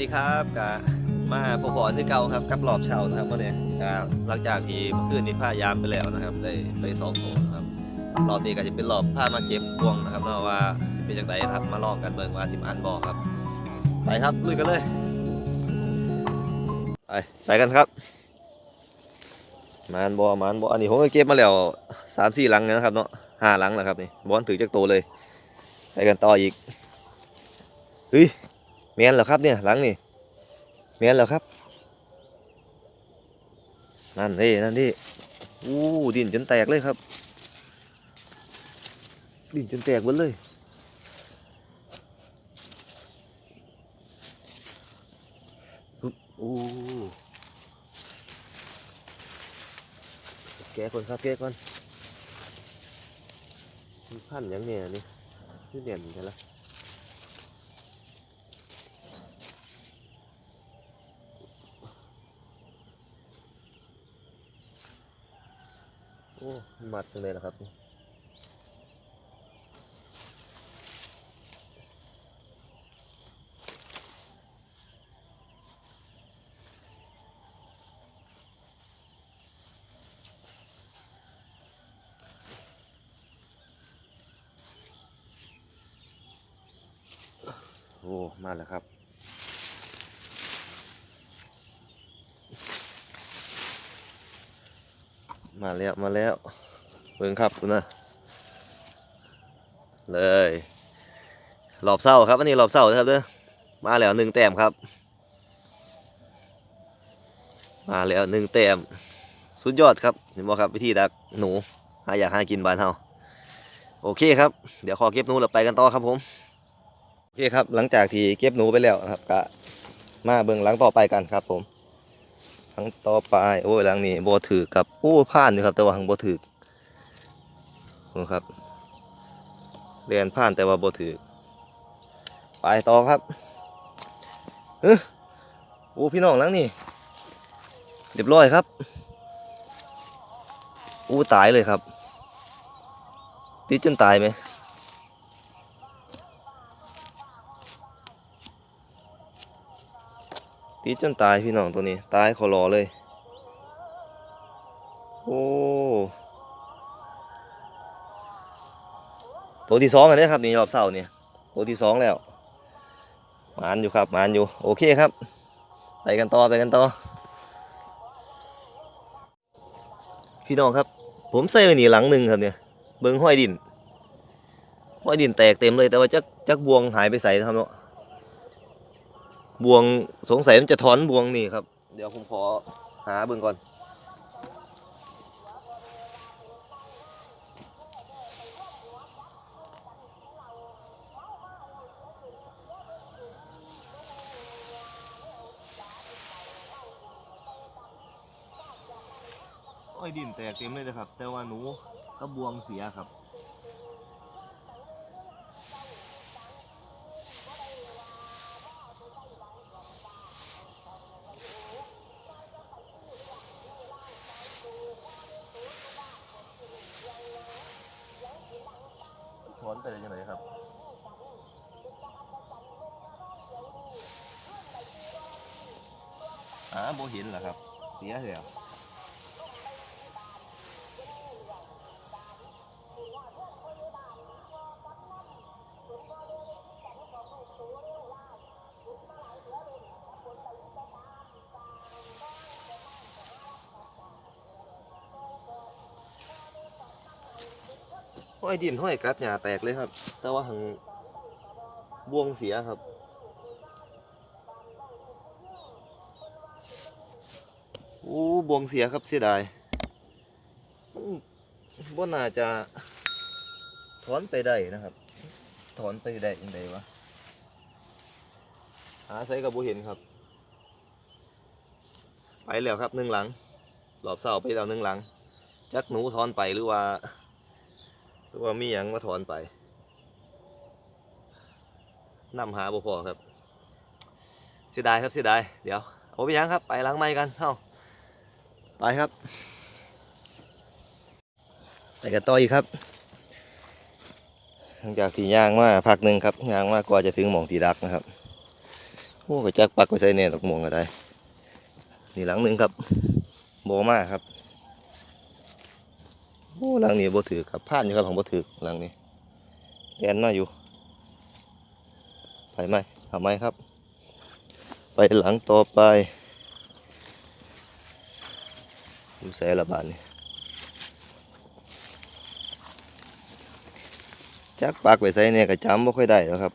ดีครับกะมาพบพอที่เก่าครับกับรอบเช้านะครับวันนี้กะหลังจากที่เมื่อคืนนี้พายามไปแล้วนะครับได้ไปสองตัวนครับรอบนี้ก็จะเป็นรอบผ้ามาเก็บพวงนะครับเนาะว่าสิเป็นจังไดครับมาลองกันเบิ่งว่าสิมอันบอกครับ ไปครับลุยกันเลยไปไปกันครับมานบอมานบออันนี้ผมเก็บมาแล้วสามสี่หลังนะครับเนาะห้าหลังแล้วครับนี่บอลถือจากโตเลยไปกันต่ออีกเฮ้ย มนเหรอครับเนี่ยหลังนี่แมนเหรอครับ นั่นนี่นั่นนี่อู้ดินจนแตกเลยครับ ดินจนแตกหมดเลยอู้แกะก่อนครับแกะก่อนมีพันธุ์หยังเนี่ยนี่นี่เด่นใช่ละ โอ้มัดจังเลยนะครับโอ้มาแล้วครับ มาแล้วมาแล้วเบิ่งครับคุณนะเลยรอบเศร้าครับอันนี้รอบเศร้าครับเด้อมาแล้วหนึ่งแต้มครับ มาแล้วหนึ่งแต้มสุดยอดครับเห็นบ่ครับวิธีดักหนูหาอยากหากินบ้านเฮาโอเคครับ เดี๋ยวขอเก็บหนูแล้วไปกันต่อครับผมโอเคครับหลังจากที่เก็บหนูไปแล้วนะครับก็มาเบิ่งหลังต่อไปกันครับผม หลังต่อไปโอ้ยหลังนี้บ่ถือกับโอ้ผ่านอยู่ครับ แต่ว่าหังบ่ถือครับเรียนผ่านแต่ว่าบ่ถือไปต่อครับเฮ้ยโอ้พี่น้องหลังนี้เรียบร้อยครับอู้ตายเลยครับติดจนตายไหม ติดจนตายพี่น้องตัวนี้ ตายขอรอเลย โอ้ ตัวที่สองอันนี้ครับนี่รอบเสาเนี่ย ตัวที่สองแล้วหมานอยู่ครับหมานอยู่ โอเคครับ ไปกันต่อไปกันต่อ พี่น้องครับ ผมใส่ไว้นี่หลังหนึ่งครับเนี่ย เบิ้งห้อยดินห้อยดินแตกเต็มเลยแต่ว่าจักจักบวงหายไปใส่ครับเนาะ บวงสงสัยมันจะถอนบวงนี่ครับ เดี๋ยวผมขอหาเบิ่งก่อนโอ้ยดินแตกเต็มเลยนะครับ แต่ว่าหนูก็บวงเสียครับ ถอนไปได้ยังไงครับ อ่า โบเห็นเหรอครับเสียแล้วห้อยดินห้อยกัดหญ้าแตกเลยครับ แต่ว่าหังบวงเสียครับ อ้บวงเสียครับเสียดายบ่น่าจะถอนไปได้นะครับ ถอนไปได้ยังไงวะหาใส่กับบุเห็นครับ ไปแล้วครับหนึ่งหลังหลอบเสาไปแล้วหนึ่งหลัง จักหนูถอนไปหรือว่า หรือว่ามีหยังมาถอนไปนำหาบ่พอครับ เสียดายครับเสียดาย เดี๋ยวเอาไปยังครับ ไปล้างไม้กันเฮ้า ไปครับไปกันต่ออีกครับ หลังจากที่ย่างมาพักหนึ่งครับย่างมากกว่าจะถึงหมองตีดักนะครับโอ้ก็จักปักไว้ใส่แน่ดอกม่วงก็ได้นี่หลังหนึ่งครับบ่มาครับโอ้หลังนี้โบถือครับพลาดอยู่ครับของโบถือหลังนี้แอนมาอยู่ไปไหมทำไมครับ ไปหลังต่อไป ดูแสละบาทนี่จักปักไว้ใส่เนี่ยก็จำบ่ค่อยได้แล้วครับ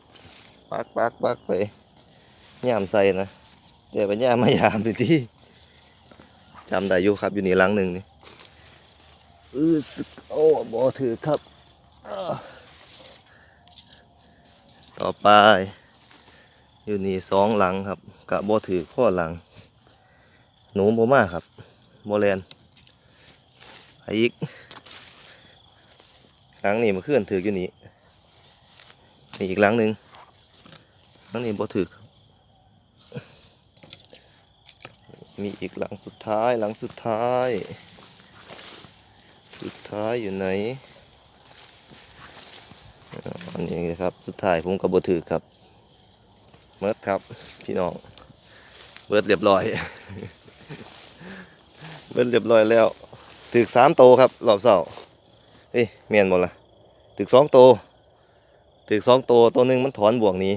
ปักปักปักไปย่ามใส่นะแต่ไปย่ามมายามไปที่จำได้อยู่ครับอยู่นี่หลังหนึ่งนี่อือสึกโอ้บ่ถือครับ ต่อไป อยู่นี่สองหลังครับกะบ่ถือข้อหลัง หนูบ่มาครับบ่แลน อีกหลังนี่มาเคลื่อนถืออยู่นี่นี่อีกหลังหนึ่งหลังนี้บ่ถือมีอีกหลังสุดท้ายหลังสุดท้าย สุดท้ายอยู่ไหนอันนี้ครับสุดท้ายผมกับบ่ถือครับเมิดครับพี่น้องเบิดเรียบร้อย เบิดเรียบร้อยแล้ว ถึกสามโตครับรอบเสาร์เอ้ยเมียนหมดละถึกสองโตถึกสองโตตัวหนึ่งมันถอนบ่วงนี้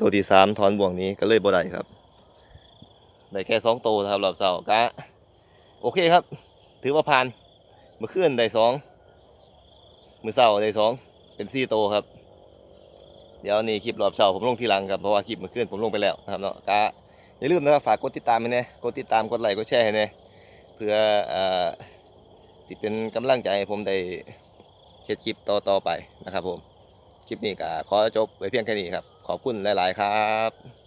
ตัวที่สามถอนบ่วงนี้ก็เลยบ่ได้ครับได้แค่สองโตครับรอบเสากะโอเคครับ ถือว่าผ่านเมื่อคืนได้สองมือเสาร์ได้สองเป็นสี่โตครับ เดี๋ยวนี่คลิปรอบเช้าผมลงทีหลังครับเพราะว่าคลิปเมื่อคืนผมลงไปแล้วนะครับเนาะก็อย่าลืมนะครับฝากกดติดตามให้แน่กดติดตามกดไลค์กดแชร์ให้แน่ พื่อเอ่อที่เป็นกำลังใจให้ผมได้เฮ็ดคลิปต่อต่อไปนะครับผม คลิปนี้ก็ขอจบไว้เพียงแค่นี้ครับ ขอบคุณหลาย ๆ ครับ